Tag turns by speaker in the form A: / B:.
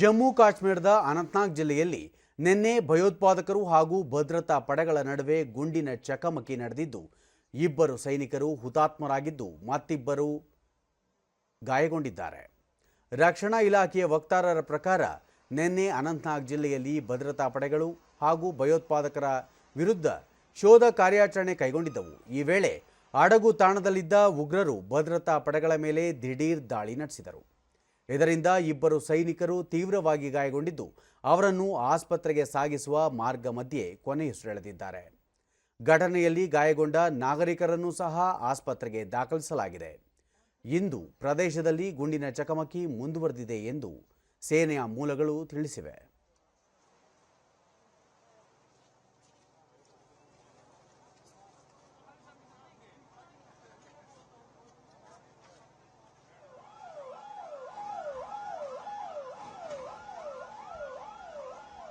A: ಜಮ್ಮು ಕಾಶ್ಮೀರದ ಅನಂತನಾಗ್ ಜಿಲ್ಲೆಯಲ್ಲಿ ನಿನ್ನೆ ಭಯೋತ್ಪಾದಕರು ಹಾಗೂ ಭದ್ರತಾ ಪಡೆಗಳ ನಡುವೆ ಗುಂಡಿನ ಚಕಮಕಿ ನಡೆದಿದ್ದು, ಇಬ್ಬರು ಸೈನಿಕರು ಹುತಾತ್ಮರಾಗಿದ್ದು, ಮತ್ತಿಬ್ಬರು ಗಾಯಗೊಂಡಿದ್ದಾರೆ. ರಕ್ಷಣಾ ಇಲಾಖೆಯ ವಕ್ತಾರರ ಪ್ರಕಾರ, ನಿನ್ನೆ ಅನಂತನಾಗ್ ಜಿಲ್ಲೆಯಲ್ಲಿ ಭದ್ರತಾ ಪಡೆಗಳು ಹಾಗೂ ಭಯೋತ್ಪಾದಕರ ವಿರುದ್ಧ ಶೋಧ ಕಾರ್ಯಾಚರಣೆ ಕೈಗೊಂಡಿದ್ದವು. ಈ ವೇಳೆ ಅಡಗು ತಾಣದಲ್ಲಿದ್ದ ಉಗ್ರರು ಭದ್ರತಾ ಪಡೆಗಳ ಮೇಲೆ ದಿಢೀರ್ ದಾಳಿ ನಡೆಸಿದರು. ಇದರಿಂದ ಇಬ್ಬರು ಸೈನಿಕರು ತೀವ್ರವಾಗಿ ಗಾಯಗೊಂಡಿದ್ದು, ಅವರನ್ನು ಆಸ್ಪತ್ರೆಗೆ ಸಾಗಿಸುವ ಮಾರ್ಗ ಮಧ್ಯೆ ಕೊನೆಯುಸಿರೆಳೆದಿದ್ದಾರೆ ಘಟನೆಯಲ್ಲಿ ಗಾಯಗೊಂಡ ನಾಗರಿಕರನ್ನು ಸಹ ಆಸ್ಪತ್ರೆಗೆ ದಾಖಲಿಸಲಾಗಿದೆ. ಇಂದು ಪ್ರದೇಶದಲ್ಲಿ ಗುಂಡಿನ ಚಕಮಕಿ ಮುಂದುವರೆದಿದೆ ಎಂದು ಸೇನೆಯ ಮೂಲಗಳು ತಿಳಿಸಿವೆ.